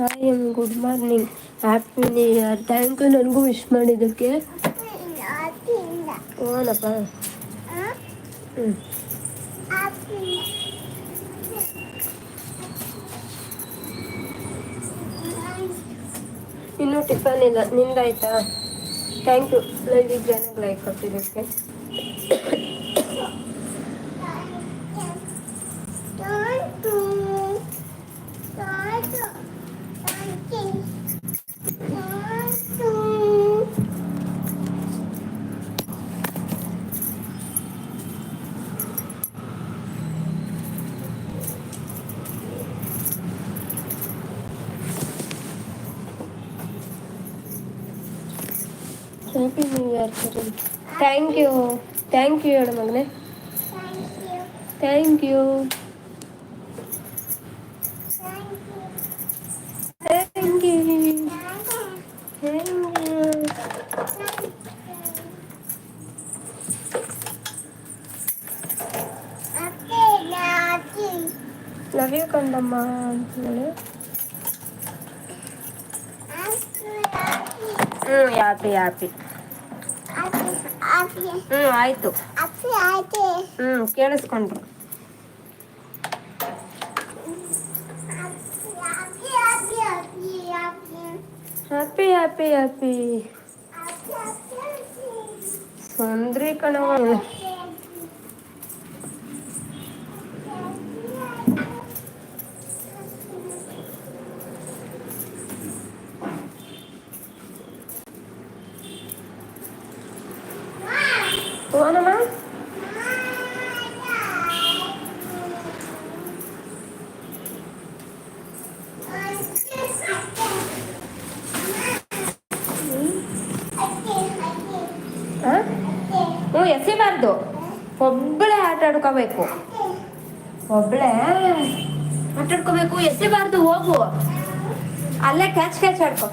Hi um good morning happy new year thank you ನನಗೂ wish ಮಾಡಿದ್ದಕ್ಕೆ ಓನಪ್ಪ ಹ್ಞೂ ಇನ್ನೂ ಟಿಫನ್ ಇಲ್ಲ ನಿಂದಾಯ್ತಾ ಥ್ಯಾಂಕ್ ಯು ನನಗೆ ಜನಕ್ಕೆ ಲೈಕ್ ಕೊಟ್ಟಿದ್ದಕ್ಕೆ Thank you. Happy New Year, Karan. Thank you. Thank you, Madam Magne. Thank you. Thank you. mantul hmm, ya, ya, hmm, hmm api api api api hmm itu api api hmm kira sekuntum api api api api api api api api api api sendiri kan orang ಒಬ್ಳೆ ಮಾತಾಡ್ಕೋಬೇಕು ಎಸೆಬಾರ್ದು ಹೋಗು ಅಲ್ಲೇ catch catch ಆಡ್ಕೋ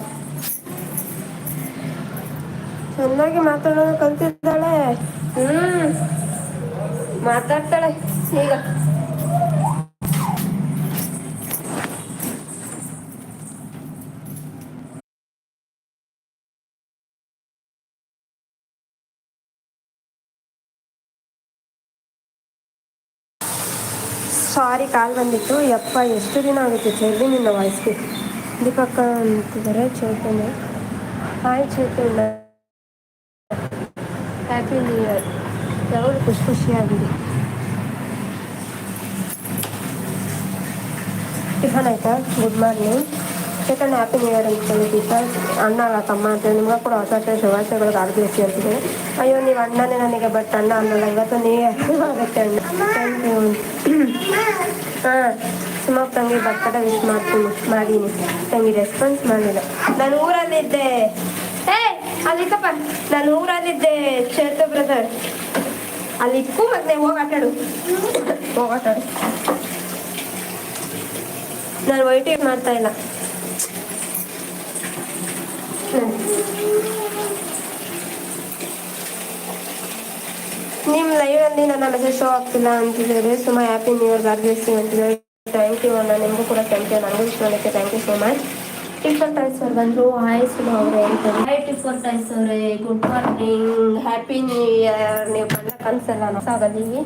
ಚೆನ್ನಾಗಿ ಮಾತಾಡೋದು ಕಲ್ತಿದ್ದಾಳೆ ಹ್ಮ್ ಮಾತಾಡ್ತಾಳೆ ಈಗ ಸಾರಿ ಕಾಲ್ ಬಂದಿತ್ತು ಯಪ್ಪ ಎಷ್ಟು ದಿನ ಆಗುತ್ತೆ ಚೇತಿ ನಿನ್ನ ವಾಯ್ಸ್ಗೆ ದೀಪಕ್ಕ ಅಂತಿದ್ದಾರೆ Chetana hi Chetana happy new year ಯಾವಾಗ ಖುಷಿ ಖುಷಿಯಾಗಿದೆ ಟಿಫನ್ ಆಯಿತಾ ಗುಡ್ ಮಾರ್ನಿಂಗ್ ಯಾಕಂದ್ರೆ ಹ್ಯಾಪಿ ನ್ಯೂ ಇಯರ್ ಅಂತಾನೆ ಟೀಚರ್ ಅಣ್ಣ ತಮ್ಮ ಅಂತ ನಿಮ್ಗೆ ಕೂಡ ಹೊಸ ಹೊಸ ಶುಭಾಶಯಗಳು ಆಗಬೇಕು ಅಂತಿದೆ ಅಯ್ಯೋ ನೀವು ಅಣ್ಣನೇ ನನಗೆ ಬಟ್ ಅಣ್ಣ ಅನ್ನಲ್ಲ ಇವತ್ತು ನೀ ಆಗುತ್ತೆ ಅಣ್ಣ ಥ್ಯಾಂಕ್ ಯು ಹಾಂ ಸುಮಾರು ತಂಗಿ ಬರ್ತಡೆ ವಿಶ್ ಮಾಡ್ತೀನಿ ಮಾಡೀನಿ ತಂಗಿ ರೆಸ್ಪಾನ್ಸ್ ಮಾಡಿಲ್ಲ ನಾನು ಊರಲ್ಲಿದ್ದೆ ಏ ಅಲ್ಲಿಕ್ಕಪ್ಪ ನಾನು ಊರಲ್ಲಿದ್ದೆ ಚೇತು ಬ್ರದರ್ ಅಲ್ಲಿ ಇಕ್ಕು ಮತ್ತೆ ಹೋಗಾಟಾಡು ಹೋಗಾಟಾಡು ನಾನು ವೈಟ್ ಮಾಡ್ತಾ ಇಲ್ಲ ನಿಮ್ಮ ಲೈವಲ್ಲಿ ನನ್ನ ಮೆಸೇಜ್ ಶೋ ಆಗ್ತಿಲ್ಲ ಅಂತಿದ್ದಾರೆ ಸುಮ್ಮ ಹ್ಯಾಪಿ ನ್ಯೂ ಇಯರ್ ಅಂತ ಹೇಳಿ ಥ್ಯಾಂಕ್ ಯು ಅಣ್ಣ ನಿಮಗೂ ಕೂಡ ಥ್ಯಾಂಕ್ ಯು ನನಗೂ ಇಷ್ಟ thank you so much tip for ties ಅವ್ರು ಬಂದರು ಹಾಯ್ ಸುಮ ಅವರೇ ಅಂತಾರೆ ಹಾಯ್ ಟಿಪ್ ಟೈಸ್ ಅವರೇ good morning happy new year ನೀವು ಬಂದ ಕನ್ಸಲ್ಲ ನಾವು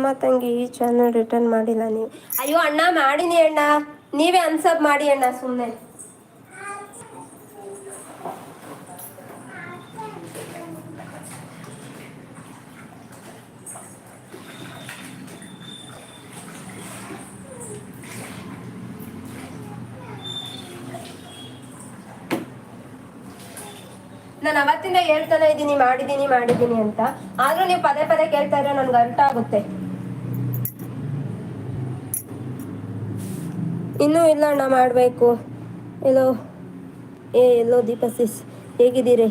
ಅಮ್ಮ ತಂಗಿ ಈ ಚಾನಲ್ ರಿಟರ್ನ್ ಮಾಡಿಲ್ಲ ನೀವು ಅಯ್ಯೋ ಅಣ್ಣ ಮಾಡಿನಿ ಅಣ್ಣ ನೀವೇ ಅನ್ಸಬ್ ಮಾಡಿ ಅಣ್ಣ ಸುಮ್ಮನೆ ನಾನು ಅವತ್ತಿಂದ ಹೇಳ್ತಾನೆ ಇದ್ದೀನಿ ಮಾಡಿದ್ದೀನಿ ಮಾಡಿದ್ದೀನಿ ಅಂತ ಆದ್ರೂ ನೀವು ಪದೇ ಪದೇ ಕೇಳ್ತಾ ಇದ್ರೆ ನನ್ಗೆ ಅರ್ಥ ಆಗುತ್ತೆ ಇನ್ನೂ ಇಲ್ಲ ಅಣ್ಣ ಮಾಡಬೇಕು ಎಲ್ಲೋ ಏ ಎಲ್ಲೋ ದೀಪ ಸಿಸ್ ಹೇಗಿದ್ದೀರಿ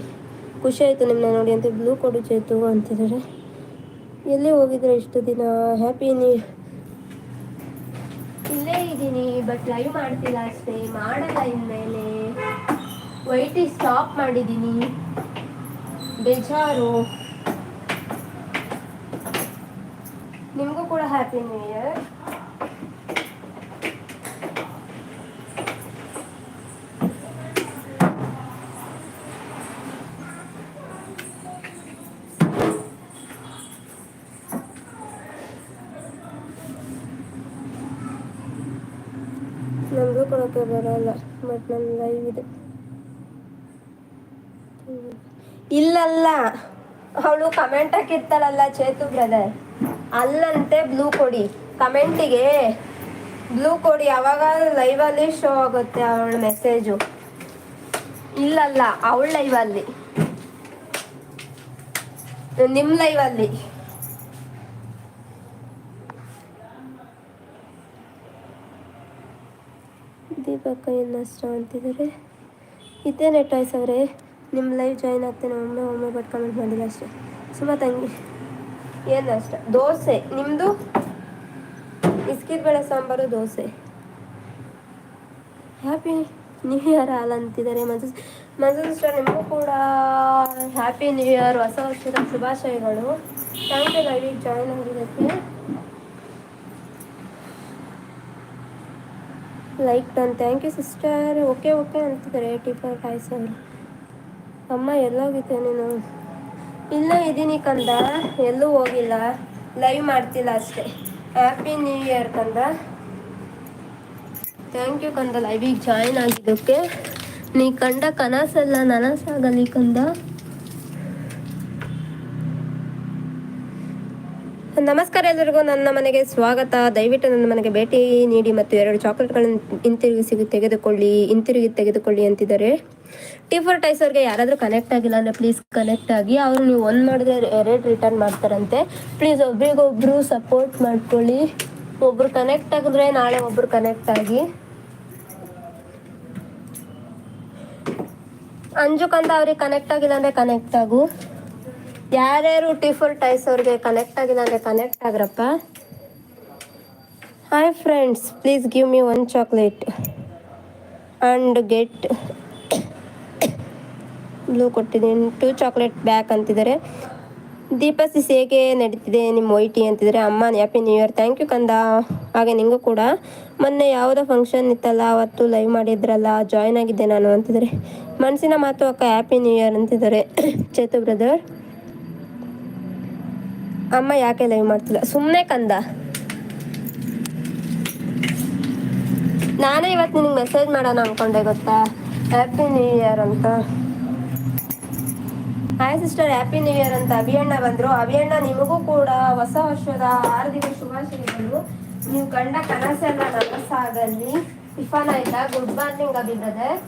ಖುಷಿ ಆಯಿತು ನಿಮ್ಮನ್ನ ನೋಡಿ ಅಂತ ಬ್ಲೂ ಕೊಡು ಚೇತು ಅಂತಿದ್ದಾರೆ ಎಲ್ಲಿ ಹೋಗಿದ್ರೆ ಇಷ್ಟು ದಿನ ಹ್ಯಾಪಿ ನೀ ಇಲ್ಲೇ ಇದ್ದೀನಿ ಬಟ್ ಲೈವ್ ಮಾಡ್ತಿಲ್ಲ ಅಷ್ಟೇ ಮಾಡಲ್ಲ ಇನ್ಮೇಲೆ ವೈಟಿ ಸ್ಟಾಪ್ ಮಾಡಿದ್ದೀನಿ ಬೇಜಾರು ನಿಮಗೂ ಕೂಡ ಹ್ಯಾಪಿ ನ್ಯೂ ಇಯರ್ ಬರಲ್ಲ ನನ್ನ ಲೈವ್ ಇದೆ ಇಲ್ಲಲ್ಲ ಅವಳು ಕಮೆಂಟ್ ಹಾಕಿರ್ತಾಳಲ್ಲ ಚೇತು ಬ್ರದರ್ ಅಲ್ಲಂತೆ ಬ್ಲೂ ಕೊಡಿ ಕಮೆಂಟಿಗೆ ಬ್ಲೂ ಕೊಡಿ ಲೈವ್ ಅಲ್ಲಿ ಶೋ ಆಗುತ್ತೆ ಅವಳ ಮೆಸೇಜು ಇಲ್ಲಲ್ಲ ಅವಳ ನಿಮ್ ಲೈವ್ ಅಲ್ಲಿ ಕೈಯನ್ನು ನಷ್ಟ ಅಂತಿದ್ದಾರೆ ನೆಟ್ ಟಾಯ್ಸ್ ಅವರೆ ನಿಮ್ಮ ಲೈಫ್ ಜಾಯ್ನ್ ಆಗ್ತೇನೆ ಒಮ್ಮೆ ಒಮ್ಮೆ ಬಟ್ ಕಮೆಂಟ್ ಮಾಡಿಲ್ಲ ಅಷ್ಟೇ ಸುಮ್ಮ ತಂಗಿ ಏನು ನಷ್ಟ ದೋಸೆ ನಿಮ್ಮದು ಬಿಸ್ಕಿಟ್ ಬೆಳೆ sambar dosa happy new year ಹಾಲ್ ಅಂತಿದ್ದಾರೆ ಮಂಜು ಮಂಜು ಸಿಸ್ಟರ್ ನಿಮಗೂ ಕೂಡ ಹ್ಯಾಪಿ ನ್ಯೂ ಇಯರ್ ಹೊಸ ವರ್ಷದ ಶುಭಾಶಯಗಳು ತ್ಯಾಂಕ್ ಯು ಲೈವಿಗೆ ಜಾಯ್ನ್ ಆಗಿದ್ದಕ್ಕೆ ಲೈಕ್ ನಾನು thank you sister okay okay ಅಂತಿದ್ದಾರೆ ಟಿಫರ್ ಕಾಯ್ಸ್ ಅವರು ಅಮ್ಮ ಎಲ್ಲೋಗಿದ್ದೆ ನೀನು ಇಲ್ಲೇ ಇದ್ದೀನಿ ಕಂದ ಎಲ್ಲೂ ಹೋಗಿಲ್ಲ ಲೈವ್ ಮಾಡ್ತಿಲ್ಲ ಅಷ್ಟೇ ಹ್ಯಾಪಿ ನ್ಯೂ ಇಯರ್ ಕಂದ ಥ್ಯಾಂಕ್ ಯು ಕಂದ ಲೈವಿಗೆ ಜಾಯಿನ್ ಆಗಿದ್ದಕ್ಕೆ ನೀ ಕಂಡ ಕನಸಲ್ಲ ನನಸಾಗಲಿ ಕಂದ ನಮಸ್ಕಾರ ಎಲ್ಲರಿಗೂ ನನ್ನ ಮನೆಗೆ ಸ್ವಾಗತ ದಯವಿಟ್ಟು ನನ್ನ ಮನೆಗೆ ಭೇಟಿ ನೀಡಿ ಮತ್ತು ಎರಡು ಚಾಕ್ಲೇಟ್ಗಳನ್ನು ಹಿಂತಿರುಗಿಸಿ ತೆಗೆದುಕೊಳ್ಳಿ ಹಿಂತಿರುಗಿ ತೆಗೆದುಕೊಳ್ಳಿ ಅಂತಿದ್ದಾರೆ ಟಿಫರ್ ಟೈಸರ್ಗೆ ಟೈಸ್ ಯಾರಾದರೂ ಕನೆಕ್ಟ್ ಆಗಿಲ್ಲ ಅಂದರೆ ಪ್ಲೀಸ್ ಕನೆಕ್ಟ್ ಆಗಿ ಅವರು ನೀವು ಒಂದು ಮಾಡಿದ್ರೆ ಎರಡು ರಿಟರ್ನ್ ಮಾಡ್ತಾರಂತೆ ಪ್ಲೀಸ್ ಒಬ್ರಿಗೊಬ್ರು ಸಪೋರ್ಟ್ ಮಾಡ್ಕೊಳ್ಳಿ ಒಬ್ರು ಕನೆಕ್ಟ್ ಆಗಿದ್ರೆ ನಾಳೆ ಒಬ್ರು ಕನೆಕ್ಟ್ ಆಗಿ ಅಂಜುಕಂದ ಅವ್ರಿಗೆ ಕನೆಕ್ಟ್ ಆಗಿಲ್ಲ ಅಂದರೆ ಕನೆಕ್ಟ್ ಆಗು ಯಾರ್ಯಾರು ಟಿ ಫೋರ್ ಟೈಸ್ ಅವ್ರಿಗೆ ಕನೆಕ್ಟ್ ಆಗಿಲ್ಲ ಅಂದ್ರೆ connect ಆಗ್ರಪ್ಪ hi friends please give me one chocolate and get blue ಕೊಟ್ಟಿದ್ದೀನಿ ಟೂ ಚಾಕ್ಲೇಟ್ ಬ್ಯಾಕ್ ಅಂತಿದ್ದಾರೆ ಸಿಸ್ ಹೇಗೆ ನಡೀತಿದೆ ನಿಮ್ಮ ಒಯ್ಟಿ ಅಂತಿದ್ದಾರೆ ಅಮ್ಮ happy new year thank you ಕಂದ ಹಾಗೆ ನಿಂಗೂ ಕೂಡ ಮೊನ್ನೆ ಯಾವುದೋ ಫಂಕ್ಷನ್ ಇತ್ತಲ್ಲ ಅವತ್ತು ಲೈವ್ ಮಾಡಿದ್ರಲ್ಲ ಜಾಯ್ನ್ ಆಗಿದ್ದೆ ನಾನು ಅಂತಿದ್ದಾರೆ ಮನಸ್ಸಿನ ಮಾತು ಅಕ್ಕ ಹ್ಯಾಪಿ ನ್ಯೂ ಇಯರ್ ಅಂತಿದ್ದಾರೆ ಚೇತು ಬ್ರದರ್ ಅಮ್ಮ ಯಾಕೆ ಲೈವ್ ಮಾಡ್ತಿಲ್ಲ ಸುಮ್ಮನೆ ಕಂದ ನಾನೇ ಇವತ್ತು ನಿನಗೆ ಮೆಸೇಜ್ ಮಾಡೋಣ ಅನ್ಕೊಂಡೆ ಗೊತ್ತಾ ಹ್ಯಾಪಿ ನ್ಯೂ ಇಯರ್ ಅಂತ hi sister happy new year ಅಂತ ಅಭಿಯಣ್ಣ ಬಂದರು ಅಭಿಯಣ್ಣ ನಿಮಗೂ ಕೂಡ ಹೊಸ ವರ್ಷದ ಹಾರ್ದಿಕ ಶುಭಾಶಯಗಳು ನೀವು ಕಂಡ ಕನಸೆಲ್ಲ ನನಸಾಗಲಿ ಟಿಫನ್ ಆಯ್ತಾ good morning Abhi brother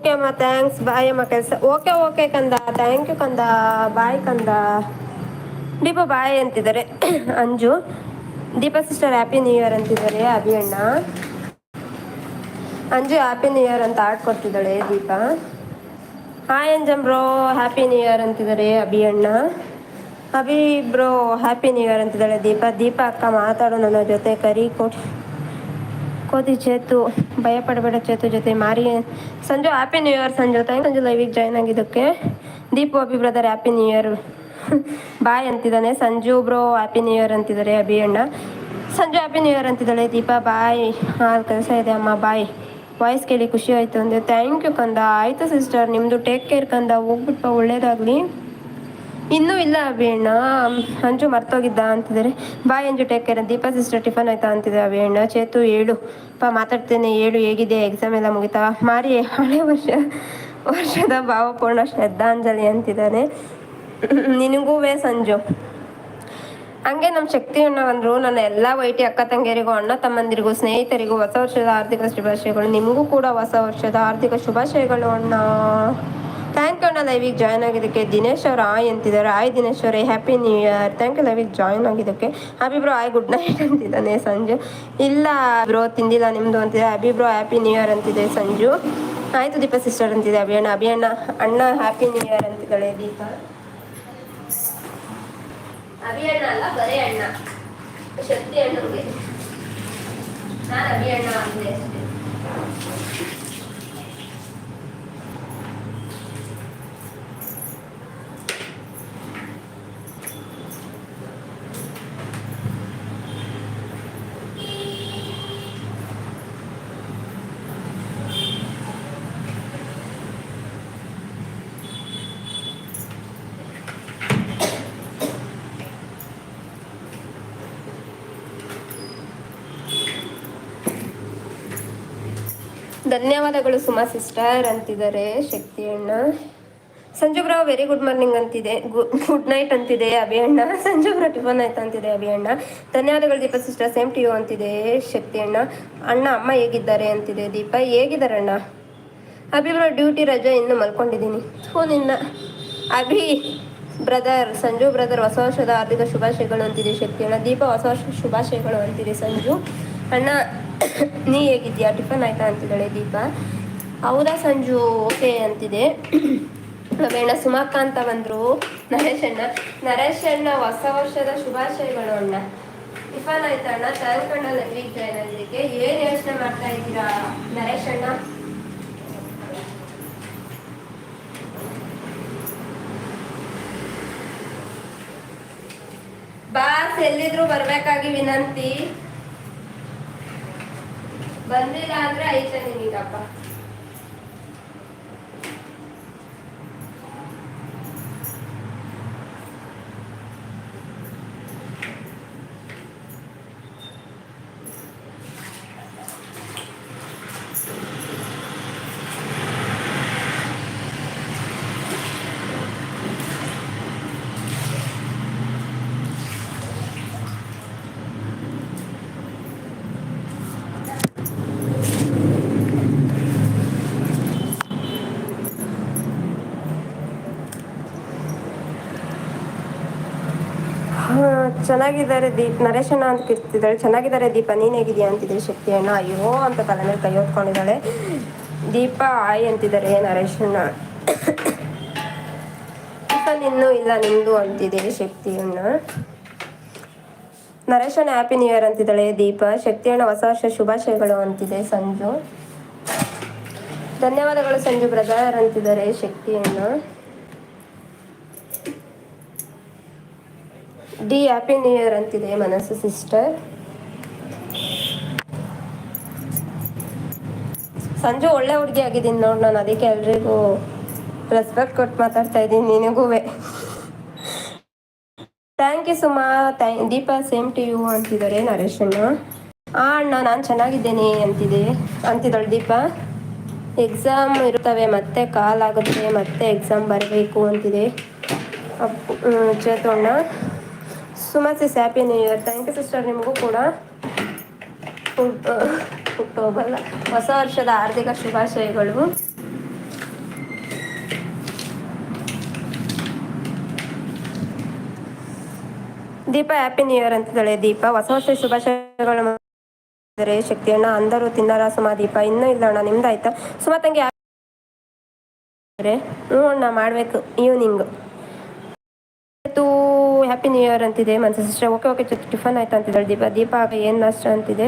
okay ಅಮ್ಮ ಥ್ಯಾಂಕ್ಸ್ ಬಾಯ್ ಅಮ್ಮ ಕೆಲಸ ಓಕೆ ಓಕೆ ಕಂದ ಥ್ಯಾಂಕ್ ಯು ಕಂದ ಬಾಯ್ ಕಂದ ದೀಪ ಬಾಯ್ ಅಂತಿದ್ದಾರೆ Anju Deepa sister happy new year ಅಂತಿದ್ದಾರೆ ಅಭಿ ಅಣ್ಣ ಅಂಜು ಹ್ಯಾಪಿ ನ್ಯೂ ಇಯರ್ ಅಂತ ಆಡ್ಕೊಡ್ತಿದ್ದಾಳೆ Deepa hi ಅಂಜಮ್ bro happy new year ಅಂತಿದ್ದಾರೆ ಅಭಿ ಅಣ್ಣ Abhi bro happy new year ಅಂತಿದ್ದಾಳೆ Deepa Deepa ಅಕ್ಕ ಮಾತಾಡೋ ನನ್ನ ಜೊತೆ ಕರಿ ಕೊಟ್ಟು ಕೋತಿ ಚೇತು ಭಯ ಪಡಬೇಡ ಚೇತು ಜೊತೆ ಮಾರಿ ಸಂಜು ಹ್ಯಾಪಿ ನ್ಯೂ ಇಯರ್ ಸಂಜೆ ಸಂಜು ಲೈವಿಗೆ ಜಾಯ್ನ್ ಆಗಿದ್ದಕ್ಕೆ Deepu Abhi brother happy new year bye ಅಂತಿದ್ದಾನೆ Sanju bro happy new year ಅಂತಿದ್ದಾರೆ ಅಭಿ ಅಣ್ಣ ಸಂಜು ಹ್ಯಾಪಿ ನ್ಯೂ ಇಯರ್ ಅಂತಿದ್ದಾಳೆ ದೀಪಾ ಬಾಯ್ ಹಾಂ ಕೆಲಸ ಇದೆ ಅಮ್ಮ ಬಾಯ್ ವಾಯ್ಸ್ ಕೇಳಿ ಖುಷಿ ಆಯಿತು ಅಂದೆ ಥ್ಯಾಂಕ್ ಯು ಕಂದ ಆಯಿತು ಸಿಸ್ಟರ್ ನಿಮ್ಮದು ಟೇಕ್ ಕೇರ್ ಕಂದ ಹೋಗ್ಬಿಟ್ಟು ಒಳ್ಳೇದಾಗಲಿ ಇನ್ನೂ ಇಲ್ಲ ಅಭಿಯಣ್ಣ ಅಂಜು ಮರ್ತೋಗಿದ್ದ ಅಂತಿದ್ದಾರೆ bye Anju take care Deepa sister tiffin ಆಯ್ತಾ ಅಂತಿದೆ ಅಭಿಯಣ್ಣ ಚೇತು ಏಳು ಪಾ ಮಾತಾಡ್ತೇನೆ ಏಳು ಹೇಗಿದೆ ಎಕ್ಸಾಮ್ ಎಲ್ಲ ಮುಗಿತಾ ಮಾರಿ ಹಳೆ ವರ್ಷ ವರ್ಷದ ಭಾವಪೂರ್ಣ ಶ್ರದ್ಧಾಂಜಲಿ ಅಂತಿದ್ದಾನೆ ನಿನಗೂ ಸಂಜು ಹಂಗೆ ನಮ್ಮ ಶಕ್ತಿ ಬಂದ್ರು ನನ್ನ ಎಲ್ಲ ವೈಟಿ ಅಕ್ಕ ತಂಗಿಯರಿಗೂ ಅಣ್ಣ ತಮ್ಮಂದಿರಿಗೂ ಸ್ನೇಹಿತರಿಗೂ ಹೊಸ ವರ್ಷದ ಆರ್ಥಿಕ ಶುಭಾಶಯಗಳು ನಿಮಗೂ ಕೂಡ ಹೊಸ ವರ್ಷದ ಆರ್ಥಿಕ ಶುಭಾಶಯಗಳು ಅಣ್ಣ ಥ್ಯಾಂಕ್ ಯು ನಾ ಲೈವಿಗೆ ಜಾಯ್ನ್ ಆಗಿದ್ದಕ್ಕೆ ದಿನೇಶ್ ಅವರು ಆಯ್ ಅಂತಿದ್ದಾರೆ ಆಯ್ ದಿನೇಶ್ ಅವರೇ happy new year thank you ಲೈವಿಗೆ join ಆಗಿದ್ದಕ್ಕೆ ಅಭಿಬ್ರೋ ಆಯ್ ಗುಡ್ ನೈಟ್ ಅಂತಿದ್ದಾನೆ ಸಂಜು ಇಲ್ಲ ಬ್ರೋ ತಿಂದಿಲ್ಲ ನಿಮ್ಮದು ಅಂತಿದೆ ಅಭಿಬ್ರೋ ಹ್ಯಾಪಿ ನ್ಯೂ ಇಯರ್ ಅಂತಿದೆ ಸಂಜು ಆಯ್ತು ದೀಪ ಸಿಸ್ಟರ್ ಅಂತಿದೆ ಅಭಿಯಣ್ಣ ಅಭಿಯಣ್ಣ ಅಣ್ಣ ಹ್ಯಾಪಿ ನ್ಯೂ ಇಯರ್ ಅಂತಿದ್ದಾಳೆ ದೀಪ ಅಭಿಯಣ್ಣ ಅಲ್ಲ ಅಣ್ಣ ಶಕ್ತಿ ನಾನು ಧನ್ಯವಾದಗಳು ಸುಮಾ ಸಿಸ್ಟರ್ ಅಂತಿದ್ದಾರೆ ಶಕ್ತಿ ಅಣ್ಣ Sanju bro very good morning ಅಂತಿದೆ ಗುಡ್ ನೈಟ್ ಅಂತಿದೆ ಅಭಿ ಸಂಜು ಬ್ರಾ ಟಿಫನ್ ಆಯ್ತು ಅಂತಿದೆ ಅಭಿಯಣ್ಣ ಧನ್ಯವಾದಗಳು Deepa sister same to you ಅಂತಿದೆ ಶಕ್ತಿ ಅಣ್ಣ ಅಣ್ಣ ಅಮ್ಮ ಹೇಗಿದ್ದಾರೆ ಅಂತಿದೆ ದೀಪ ಹೇಗಿದ್ದಾರೆ ಅಣ್ಣ ಅಭಿ ಬ್ರೋ ಡ್ಯೂಟಿ ರಜಾ ಇನ್ನು ಮಲ್ಕೊಂಡಿದ್ದೀನಿ ನಿನ್ನ ಅಭಿ ಬ್ರದರ್ ಸಂಜು ಬ್ರದರ್ ಹೊಸ ವರ್ಷದ ಆರ್ಥಿಕ ಶುಭಾಶಯಗಳು ಅಂತಿದೆ ಶಕ್ತಿ ಅಣ್ಣ ದೀಪ ಹೊಸ ವರ್ಷದ ಶುಭಾಶಯಗಳು ಅಂತಿದೆ ಸಂಜು ಅಣ್ಣ ನೀ ಹೇಗಿದ್ದೀಯಾ ಟಿಫನ್ ಆಯ್ತಾ ಅಂತಿದ್ದಾಳೆ ದೀಪ ಹೌದಾ ಸಂಜು ಓಕೆ ಅಂತಿದೆ ಬೇಡ ಸುಮಕ್ಕ ಅಂತ ಬಂದ್ರು ನರೇಶ್ ಅಣ್ಣ ನರೇಶ್ ಅಣ್ಣ ಹೊಸ ವರ್ಷದ ಶುಭಾಶಯಗಳು ಅಣ್ಣ ಟಿಫನ್ ಆಯ್ತಾ ಅಣ್ಣ ತಾಳ್ಕೊಂಡಲ್ಲಿ ಎಲ್ಲಿದ್ದೆ ಅನ್ನೋದಕ್ಕೆ ಏನ್ ಯೋಚನೆ ಮಾಡ್ತಾ ಇದ್ದೀರಾ ನರೇಶ್ ಅಣ್ಣ ಬಾಸ್ ಎಲ್ಲಿದ್ರು ಬರ್ಬೇಕಾಗಿ ವಿನಂತಿ ಬಂದಿಲ್ಲ ಅಂದ್ರೆ ಐತೆ ನಿಮಗಪ್ಪ ಚೆನ್ನಾಗಿದ್ದಾರೆ ದೀಪ್ ನರೇಶನ ಅಂತ ಕಿರ್ತಿದ್ದಾಳೆ ಚೆನ್ನಾಗಿದ್ದಾರೆ ದೀಪ ನೀನ್ ಹೇಗಿದ್ಯಾ ಅಂತಿದ್ದೆ ಶಕ್ತಿ ಅಣ್ಣ ಅಯ್ಯೋ ಅಂತ ತಲೆ ಮೇಲೆ ಕೈ ಹೊತ್ಕೊಂಡಿದ್ದಾಳೆ ದೀಪ ಆಯ್ ಅಂತಿದ್ದಾರೆ ದೀಪ ನಿನ್ನೂ ಇಲ್ಲ ನಿಮ್ದು ಅಂತಿದೆ ಶಕ್ತಿಯನ್ನು ನರೇಶನ್ ಹ್ಯಾಪಿ ನ್ಯೂ ಇಯರ್ ಅಂತಿದ್ದಾಳೆ ದೀಪ ಅಣ್ಣ ಹೊಸ ವರ್ಷ ಶುಭಾಶಯಗಳು ಅಂತಿದೆ ಸಂಜು ಧನ್ಯವಾದಗಳು ಸಂಜು ಬ್ರದರ್ ಅಂತಿದ್ದಾರೆ ಶಕ್ತಿಯನ್ನು ಡಿ ಹ್ಯಾಪಿ ನ್ಯೂ ಇಯರ್ ಅಂತಿದೆ ಮನಸ್ಸು ಸಿಸ್ಟರ್ ಸಂಜು ಒಳ್ಳೆ ಹುಡುಗಿ ಆಗಿದ್ದೀನಿ ನೋಡಿ ನಾನು ಅದಕ್ಕೆ ಎಲ್ರಿಗೂ ರೆಸ್ಪೆಕ್ಟ್ ಕೊಟ್ಟು ಮಾತಾಡ್ತಾ ಇದ್ದೀನಿ ನಿನಗೂ thank you Suma Deepa Deepa same to you ಅಂತಿದ್ದಾರೆ ನರೇಶಣ್ಣ ಆ ಅಣ್ಣ ನಾನು ಚೆನ್ನಾಗಿದ್ದೇನೆ ಅಂತಿದೆ ಅಂತಿದ್ದಾಳೆ ದೀಪ ಎಕ್ಸಾಮ್ ಇರ್ತವೆ ಮತ್ತೆ ಕಾಲ್ ಆಗುತ್ತೆ ಮತ್ತೆ ಎಕ್ಸಾಮ್ ಬರಬೇಕು ಅಂತಿದೆ ಅಪ್ಪ ಚೇತೋಣ್ಣ much is happy new year thank you sister ನಿಮಗೂ ಕೂಡ ಹುಟ್ಟೋಗಲ್ಲ ಹೊಸ ವರ್ಷದ ಆರ್ಥಿಕ ಶುಭಾಶಯಗಳು ದೀಪ ಹ್ಯಾಪಿ ನ್ಯೂ ಇಯರ್ ಅಂತಿದ್ದಾಳೆ ದೀಪ ಹೊಸ ವರ್ಷ ಶುಭಾಶಯಗಳು ಶಕ್ತಿ ಅಣ್ಣ ಅಂದರು ತಿನ್ನರ ಸುಮಾ ದೀಪ ಇನ್ನೂ ಇಲ್ಲ ಅಣ್ಣ ನಿಮ್ದಾಯ್ತಾ ಸುಮಾ ತಂಗಿ ಹ್ಞೂ ಅಣ್ಣ ಮಾಡಬೇಕು ಈವ್ನಿಂಗ್ ಹ್ಯಾಪಿ ನ್ಯೂ ಇಯರ್ ಅಂತಿದೆ ಮನ್ಸ ಸಿಸ್ಟರ್ ಓಕೆ ಓಕೆ ಟಿಫನ್ ಆಯ್ತು ಅಂತಿದ್ದಾಳೆ ದೀಪ ದೀಪ ಆಗ ಏನು ನಾಷ್ಟ ಅಂತಿದೆ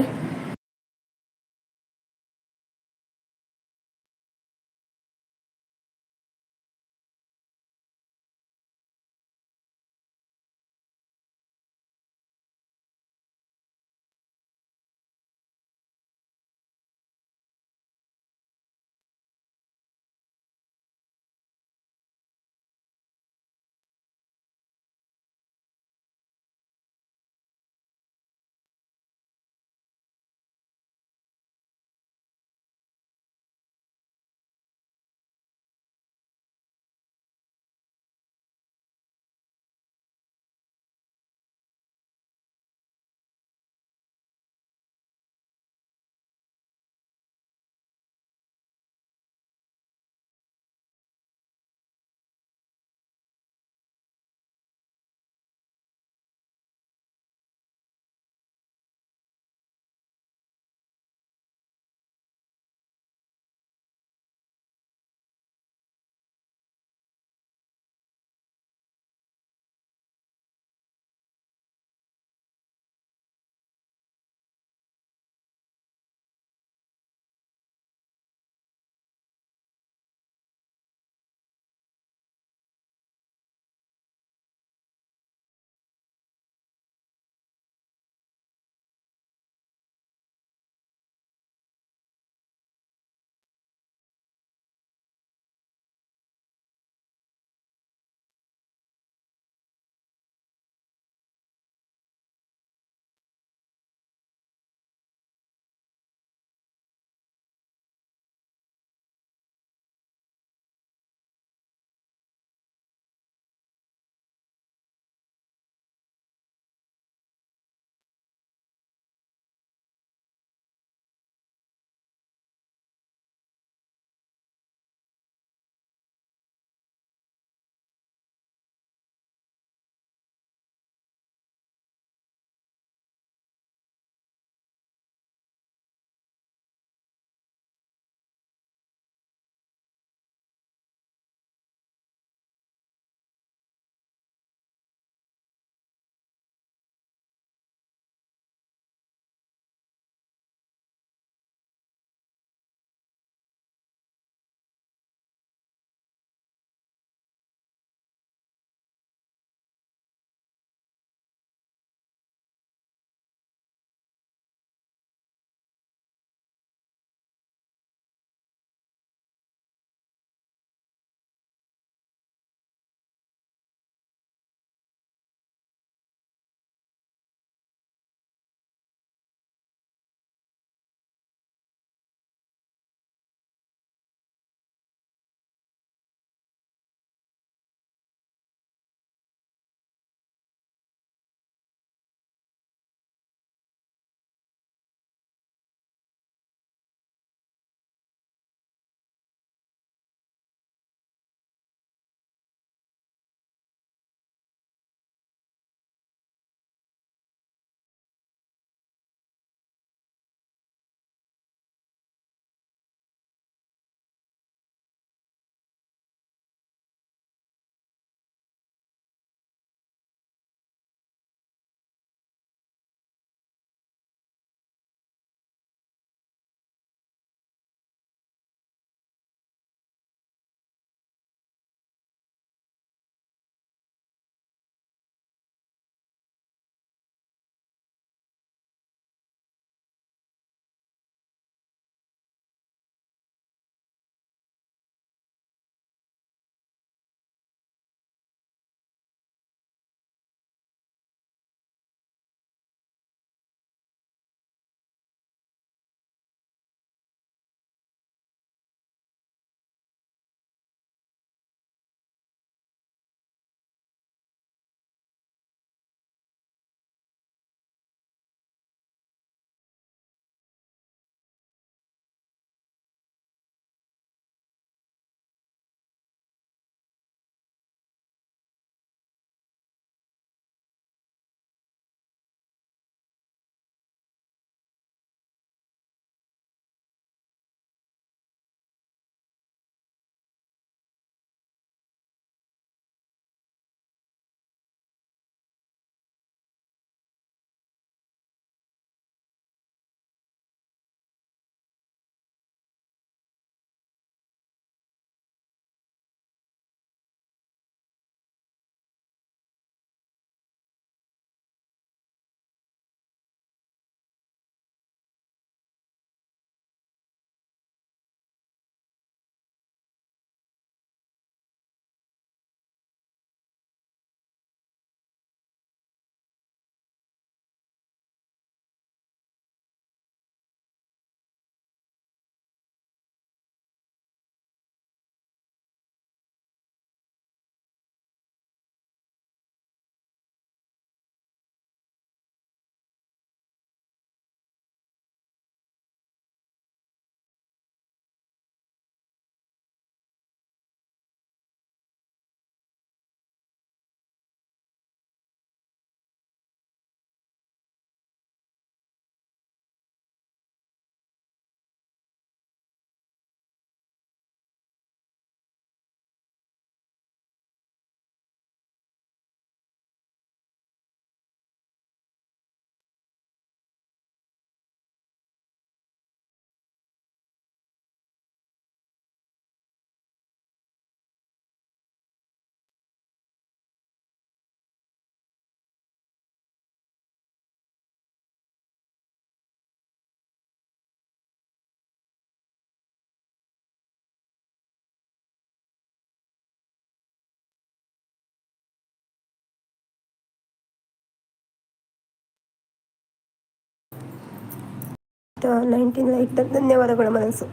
ನೈನ್ಟೀನ್ ಲೈಟ್ ಧನ್ಯವಾದಗಳು ಮನಸ್ಸು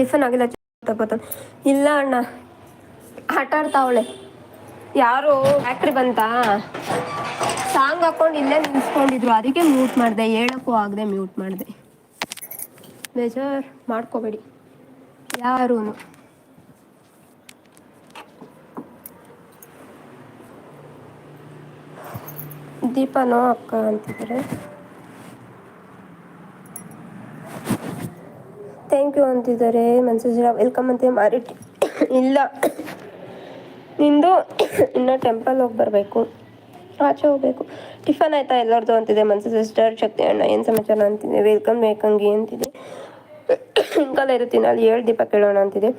ಟಿಫನ್ ಆಗಿಲ್ಲ ಇಲ್ಲ ಅಣ್ಣ ಆಟ ಆಡ್ತಾವಳೆ ಯಾರು ಫ್ಯಾಕ್ಟ್ರಿ ಬಂತ ಸಾಂಗ್ ಹಾಕೊಂಡು ಇಲ್ಲೇ ನಿಲ್ಸ್ಕೊಂಡಿದ್ರು ಅದಕ್ಕೆ ಮ್ಯೂಟ್ ಮಾಡಿದೆ ಹೇಳಕ್ಕೂ ಆಗದೆ ಮ್ಯೂಟ್ ಮಾಡಿದೆ ಬೇಜಾರು ಮಾಡ್ಕೋಬೇಡಿ ಯಾರೂ ದೀಪನೋ ಅಕ್ಕ ಅಂತಿದ್ರೆ ಥ್ಯಾಂಕ್ ಯು ಅಂತಿದ್ದಾರೆ ಮೆಸೇಜ್ ವೆಲ್ಕಮ್ ಅಂತ ಮಾರಿ ಇಲ್ಲ ನಿಂದು ಇನ್ನು ಟೆಂಪಲ್ ಹೋಗಿ ಬರಬೇಕು ಆಚೆ ಹೋಗಬೇಕು ಟಿಫನ್ ಆಯ್ತಾ ಎಲ್ಲರದು ಅಂತಿದೆ ಮನ್ಸು ಸಿಸ್ಟರ್ ಶಕ್ತಿ ಅಣ್ಣ ಏನು ಸಮಾಚಾರ ಅಂತಿದೆ ವೆಲ್ಕಮ್ ಬೇಕಂಗಿ ಅಂತಿದೆ ಇಂಕಾಲ ಇರುತ್ತೀನಿ ಅಲ್ಲಿ ಏಳು ದೀಪ ಕೇಳೋಣ ಅಂತಿದೆ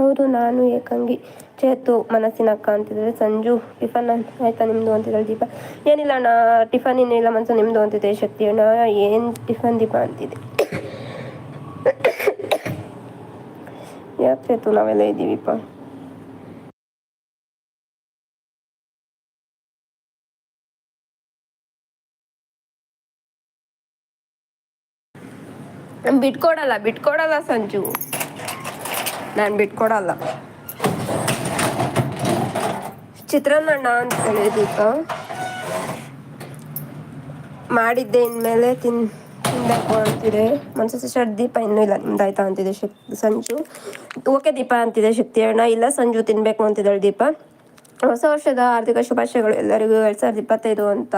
ಹೌದು ನಾನು ಏಕಂಗಿ ಚೇತು ಮನಸ್ಸಿನ ಅಕ್ಕ ಅಂತಿದ್ದಾರೆ ಸಂಜು ಟಿಫನ್ ಆಯ್ತಾ ನಿಮ್ಮದು ಅಂತಿದ್ದಾಳೆ ದೀಪ ಏನಿಲ್ಲ ಅಣ್ಣ ಟಿಫನ್ ಏನಿಲ್ಲ ಮನ್ಸು ನಿಮ್ಮದು ಅಂತಿದೆ ಶಕ್ತಿ ಅಣ್ಣ ಏನು ಟಿಫನ್ ದೀಪ ಅಂತಿದೆ ક્યાં છે તું ಬಿಟ್ಕೊಡಲ್ಲ ಬಿಟ್ಕೊಡಲ್ಲ ಸಂಜು ನಾನು ಬಿಟ್ಕೊಡಲ್ಲ ಚಿತ್ರಾನ್ನ ಅಂತ ಹೇಳಿದಿತ್ತು ಮಾಡಿದ್ದೆ ಇನ್ಮೇಲೆ ತಿನ್ ನಿಮ್ದಾಯ್ತು ಅಂತಿದೆ ಒಂದ್ಸತಿ ಶರ್ಟ್ ದೀಪ ಇನ್ನೂ ಇಲ್ಲ ನಿಮ್ದಾಯ್ತಾ ಅಂತಿದೆ ಶಕ್ ಸಂಜು ಓಕೆ ದೀಪ ಅಂತಿದೆ ಶಕ್ತಿ ಅಣ್ಣ ಇಲ್ಲ ಸಂಜು ತಿನ್ನಬೇಕು ಅಂತಿದ್ದಾಳೆ ದೀಪ ಹೊಸ ವರ್ಷದ ಆರ್ಥಿಕ ಶುಭಾಶಯಗಳು ಎಲ್ಲರಿಗೂ ಎರಡು ಸಾವಿರದ ಇಪ್ಪತ್ತೈದು ಅಂತ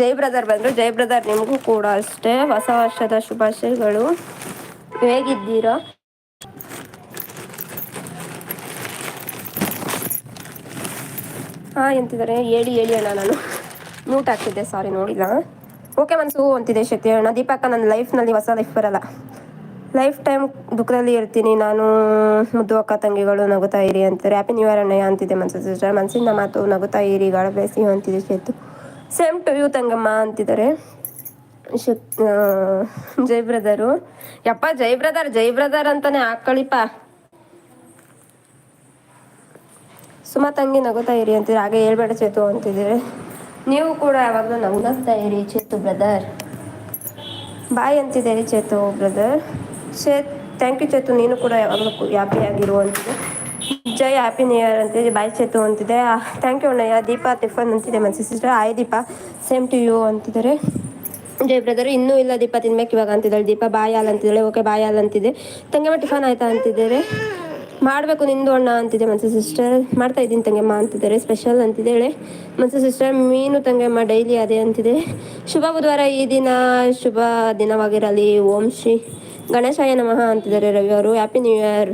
ಜೈ ಬ್ರದರ್ ಬಂದ್ರು ಜೈ ಬ್ರದರ್ ನಿಮಗೂ ಕೂಡ ಅಷ್ಟೇ ಹೊಸ ವರ್ಷದ ಶುಭಾಶಯಗಳು ಹೇಗಿದ್ದೀರಾ ಹಾಂ ಎಂತಿದ್ದಾರೆ ಹೇಳಿ ಹೇಳಿ ಅಣ್ಣ ನಾನು ಮ್ಯೂಟ್ ಹಾಕಿದ್ದೆ ಸಾರಿ ನೋಡಿಲ್ಲ ಓಕೆ ಮನಸ್ಸು ಅಂತಿದೆ ಶಕ್ತಿ ಅಣ್ಣ ದೀಪಕ್ಕ ನನ್ನ ನಲ್ಲಿ ಹೊಸ ಲೈಫ್ ಬರಲ್ಲ ಲೈಫ್ ಟೈಮ್ ದುಃಖದಲ್ಲಿ ಇರ್ತೀನಿ ನಾನು ಮುದ್ದು ಅಕ್ಕ ತಂಗಿಗಳು ನಗುತ್ತಾ ಇರಿ ಅಂತಾರೆ ಹ್ಯಾಪಿ ನ್ಯೂ ಇಯರ್ ಅಣ್ಣಯ್ಯ ಅಂತಿದೆ ಮನಸ್ಸು ಸಿಸ್ಟರ್ ಮಾತು ನಗುತ್ತಾ ಇರಿ ಗಾಳ ಬೇಸಿ ಅಂತಿದೆ ಶೇತು ಸೇಮ್ ಟು ಯು ತಂಗಮ್ಮ ಅಂತಿದ್ದಾರೆ ಶಕ್ ಜೈ ಬ್ರದರು ಯಪ್ಪ ಜೈ ಬ್ರದರ್ ಜೈ ಬ್ರದರ್ ಅಂತಾನೆ ಹಾಕ್ಕಳಿಪ್ಪ ಸುಮಾ ತಂಗಿ ನಗುತ್ತಾ ಇರಿ ಅಂತಿದ್ರೆ ಹಾಗೆ ಹೇಳ್ಬೇಡ ಚೇತು ಅಂತಿದ್ದಾರೆ ನೀವು ಕೂಡ ಯಾವಾಗಲೂ ನಗುನಗ್ತಾ ಇರಿ ಚೇತು ಬ್ರದರ್ ಬಾಯ್ ಅಂತಿದೆ Chethu brother ಚೇತ್ thank you Chethu ನೀನು ಕೂಡ ಯಾವಾಗಲೂ ಆಗಿರುವಂತಿದೆ ಜೈ ಹ್ಯಾಪಿ ನ್ಯೂ ಇಯರ್ ಅಂತಿದೆ ಬಾಯ್ ಚೇತು ಅಂತಿದೆ thank you Annaiah Deepa tiffin ಅಂತಿದೆ ಮನ್ಸಿ ಸಿಸ್ಟರ್ ಆಯ್ ದೀಪಾ ಸೇಮ್ ಟು ಯು ಅಂತಿದ್ದಾರೆ ಜೈ ಬ್ರದರ್ ಇನ್ನೂ ಇಲ್ಲ ದೀಪ ತಿನ್ಬೇಕು ಇವಾಗ ಅಂತಿದ್ದಾಳೆ ದೀಪ ಬಾಯ್ ಹಾಲ್ ಅಂತಿದ್ದಾಳೆ ಓಕೆ ಬಾಯ್ ಹಾಲ್ ಅಂತಿದೆ ತಂಗಮ್ಮ ಟಿಫನ್ ಆಯ್ತಾ ಅಂತಿದ್ದಾರೆ ಮಾಡಬೇಕು ನಿಂದು ಅಣ್ಣ ಅಂತಿದೆ ಮನ್ಸು ಸಿಸ್ಟರ್ ಮಾಡ್ತಾ ಇದ್ದೀನಿ ತಂಗಮ್ಮ ಅಂತಿದ್ದಾರೆ ಸ್ಪೆಷಲ್ ಅಂತಿದ್ದೇಳಿ ಮನ್ಸು ಸಿಸ್ಟರ್ ಮೀನು ತಂಗಮ್ಮ ಡೈಲಿ ಅದೇ ಅಂತಿದೆ ಶುಭ ಬುಧವಾರ ಈ ದಿನ ಶುಭ ದಿನವಾಗಿರಲಿ ಓಂ ಶ್ರೀ ಗಣೇಶಾಯ ನಮಃ ಅಂತಿದ್ದಾರೆ ರವಿ ಅವರು ಹ್ಯಾಪಿ ನ್ಯೂ ಇಯರ್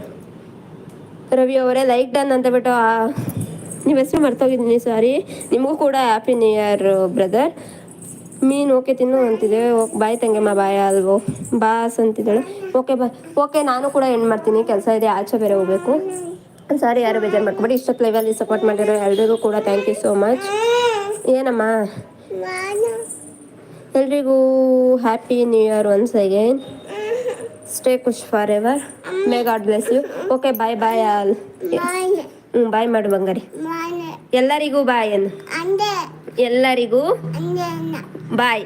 ರವಿ ಅವರೇ ಲೈಕ್ ಡನ್ ಅಂತ ಬಿಟ್ಟು ನೀವು ಹೆಸರು ಮರ್ತೋಗಿದ್ದೀನಿ ಸಾರಿ ನಿಮಗೂ ಕೂಡ ಹ್ಯಾಪಿ ನ್ಯೂ ಇಯರ್ ಬ್ರದರ್ ಮೀನು ಓಕೆ ತಿನ್ನು ಅಂತಿದೆ ಬಾಯ್ ತಂಗೆಮ್ಮ ಬಾಯ ಅಲ್ವೋ ಬಾಸ್ ಅಂತಿದ್ದಾಳೆ ಓಕೆ ಬಾ ಓಕೆ ನಾನು ಕೂಡ ಏನು ಮಾಡ್ತೀನಿ ಕೆಲಸ ಇದೆ ಆಚೆ ಬೇರೆ ಹೋಗಬೇಕು ಸಾರಿ ಯಾರು ಬೇಜಾರು ಮಾಡ್ಕೊಬೇಡಿ ಇಷ್ಟೊತ್ತು ಲೈವಲ್ಲಿ ಸಪೋರ್ಟ್ ಮಾಡಿರೋ ಎಲ್ರಿಗೂ ಕೂಡ ಥ್ಯಾಂಕ್ ಯು ಸೋ ಮಚ್ ಏನಮ್ಮ ಎಲ್ರಿಗೂ happy new year once again stay Khush forever may God bless you okay bye bye all ಹ್ಞೂ ಬಾಯ್ ಮಾಡು ಬಂಗಾರಿ ಎಲ್ಲರಿಗೂ ಬಾಯ್ ಏನು ಎಲ್ಲರಿಗೂ ಬಾಯ್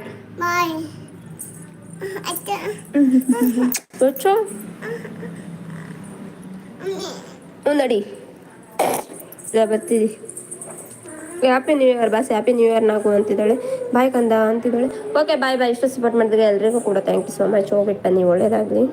ನೋಡಿ ಬರ್ತೀವಿ happy new year boss happy new year Nagu ಅಂತಿದ್ದಾಳೆ bye ಕಂದ ಅಂತಿದ್ದಾಳೆ ಓಕೆ ಬಾಯ್ ಬಾಯ್ ಇಷ್ಟು ಸಪೋರ್ಟ್ ಮಾಡಿದ್ರೆ ಎಲ್ಲರಿಗೂ ಕೂಡ ಥ್ಯಾಂಕ್ ಯು ಸೋ ಮಚ್ ಹೋಗ್ಬಿಟ್ಟು ಬನ್ನಿ ಒಳ್ಳೇದಾಗ್ಲಿ